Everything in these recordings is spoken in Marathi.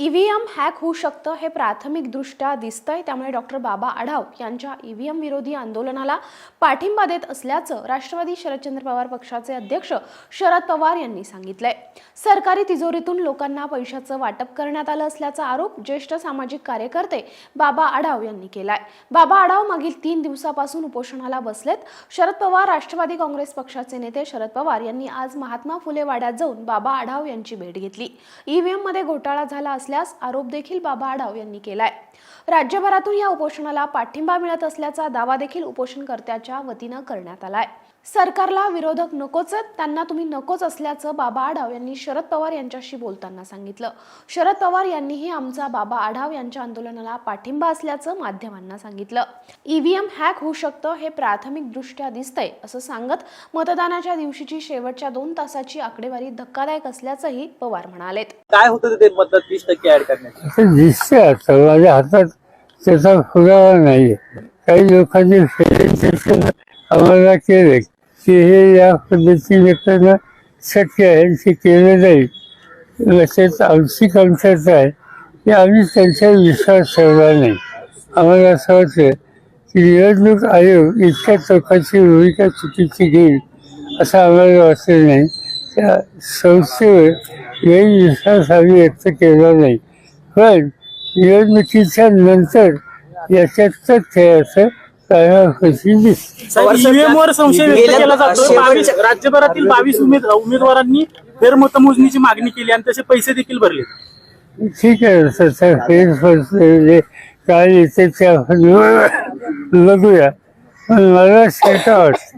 ईव्हीएम हॅक होऊ शकतं हे प्राथमिकदृष्ट्या दिसतंय. त्यामुळे डॉक्टर बाबा आढाव यांच्या ईव्हीएम विरोधी आंदोलनाला पाठिंबा देत असल्याचं राष्ट्रवादी शरदचंद्र पवार पक्षाचे अध्यक्ष शरद पवार यांनी सांगितलंय. सरकारी तिजोरीतून लोकांना पैशाचं वाटप करण्यात आलं असल्याचा आरोप ज्येष्ठ सामाजिक कार्यकर्ते बाबा आढाव यांनी केलाय. बाबा आढाव मागील तीन दिवसापासून उपोषणाला बसलेत. शरद पवार राष्ट्रवादी काँग्रेस पक्षाचे नेते शरद पवार यांनी आज महात्मा फुले वाड्यात जाऊन बाबा आढाव यांची भेट घेतली. ईव्हीएममध्ये घोटाळा झाला असल्यास आरोप देखील बाबा आढाव यांनी केलाय. राज्यभरातून या उपोषणाला पाठिंबा मिळत असल्याचा दावा देखील उपोषणकर्त्याच्या वतीनं करण्यात आलाय. सरकारला विरोधक नकोच त्यांना तुम्ही नकोच असल्याचं बाबा आढाव यांनी शरद पवार यांच्याशी बोलताना सांगितलं. शरद पवार यांनीही आमचा बाबा आढाव यांच्या आंदोलनाला पाठिंबा असल्याचं माध्यमांना सांगितलं. ईव्हीएम हॅक होऊ शकतं हे प्राथमिकदृष्ट्या दिसतंय असं सांगत मतदानाच्या दिवशीची शेवटच्या दोन तासाची आकडेवारी धक्कादायक असल्याचंही पवार म्हणालेत. काय होतं ते मतदार तीस टक्के ऍड हातात त्याचा पुरावा नाही काही लोकांनी आम्हाला केले की हे या पद्धतीने करणं शक्य आहे ते केलं नाही. तसेच आमची कमतरता आहे. की आम्ही त्यांचा विश्वास ठेवला नाही. आम्हाला असं वाटतं की निवडणूक आयोग इतक्या चौकाची भूमिका चुकीची घेईल असं आम्हाला वाटलं नाही. त्या संस्थेवर गैरविश्वास आम्ही व्यक्त केला नाही. पण निवडणुकीच्या नंतर याच्यात तथ्य असं कायमापाशी दिसतं ईव्हीएम वर संशय व्यक्त गेल्या- केला जातो. शेवटच्या- बावीस राज्यभरातील बावीस उमेद उमेदवारांनी फेरमतमोजणीची मागणी केली आणि तसे पैसे देखील भरले. ठीक आहे काय येते पण मला शंका वाटते.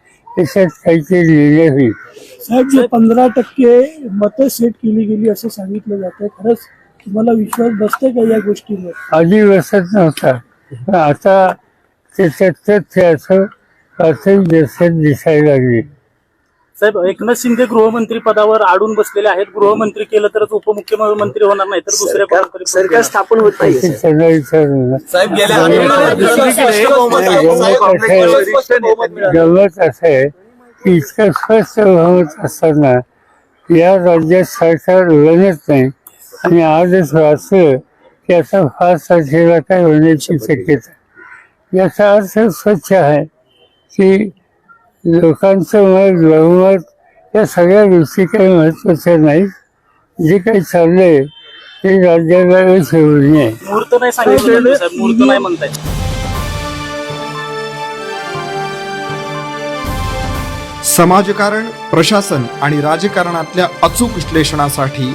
त्याच्यात काहीतरी लिहिले होईल साहेब जे पंधरा टक्के मतं सेट केली गेली असं सांगितलं जातं खरंच तुम्हाला विश्वास बसते का या गोष्टीवर? आधी बसत नव्हता. पण आता त्याच्यात तथ्य असं प्राथमिक दर्शन दिसायला लागले. साहेब एकनाथ शिंदे गृहमंत्री पदावर आडून बसलेले आहेत गृहमंत्री केलं तरच उपमुख्यमंत्री होणार नाही तर दुसऱ्या सरकार कोणातरी सरकार स्थापन होत नाही. साहेब गेल्या बहुमत आहे. गमत असं आहे- स्पष्ट बहुमत मिळालं. गमत असं आहे की इतकं स्पष्ट बहुमत असताना या राज्यात सरकार बनत नाही आणि आजच वाचलं की आता फार तारखेला काय होण्याची शक्यता. याचा अर्थ स्वच्छ आहे की लोकांचं मत बहुमत या सगळ्या गोष्टी काही महत्त्वाच्या नाहीत. जे काही चाललंय ते राज्याला मुहूर्त नाही सांगितलं साहेब. मुहूर्त नाही म्हणताय. समाजकारण प्रशासन आणि राजकारणातल्या अचूक विश्लेषणासाठी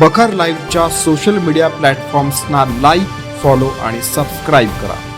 बखर लाईव्हच्या सोशल मीडिया प्लॅटफॉर्म्सना लाईक फॉलो आणि सबस्क्राईब करा.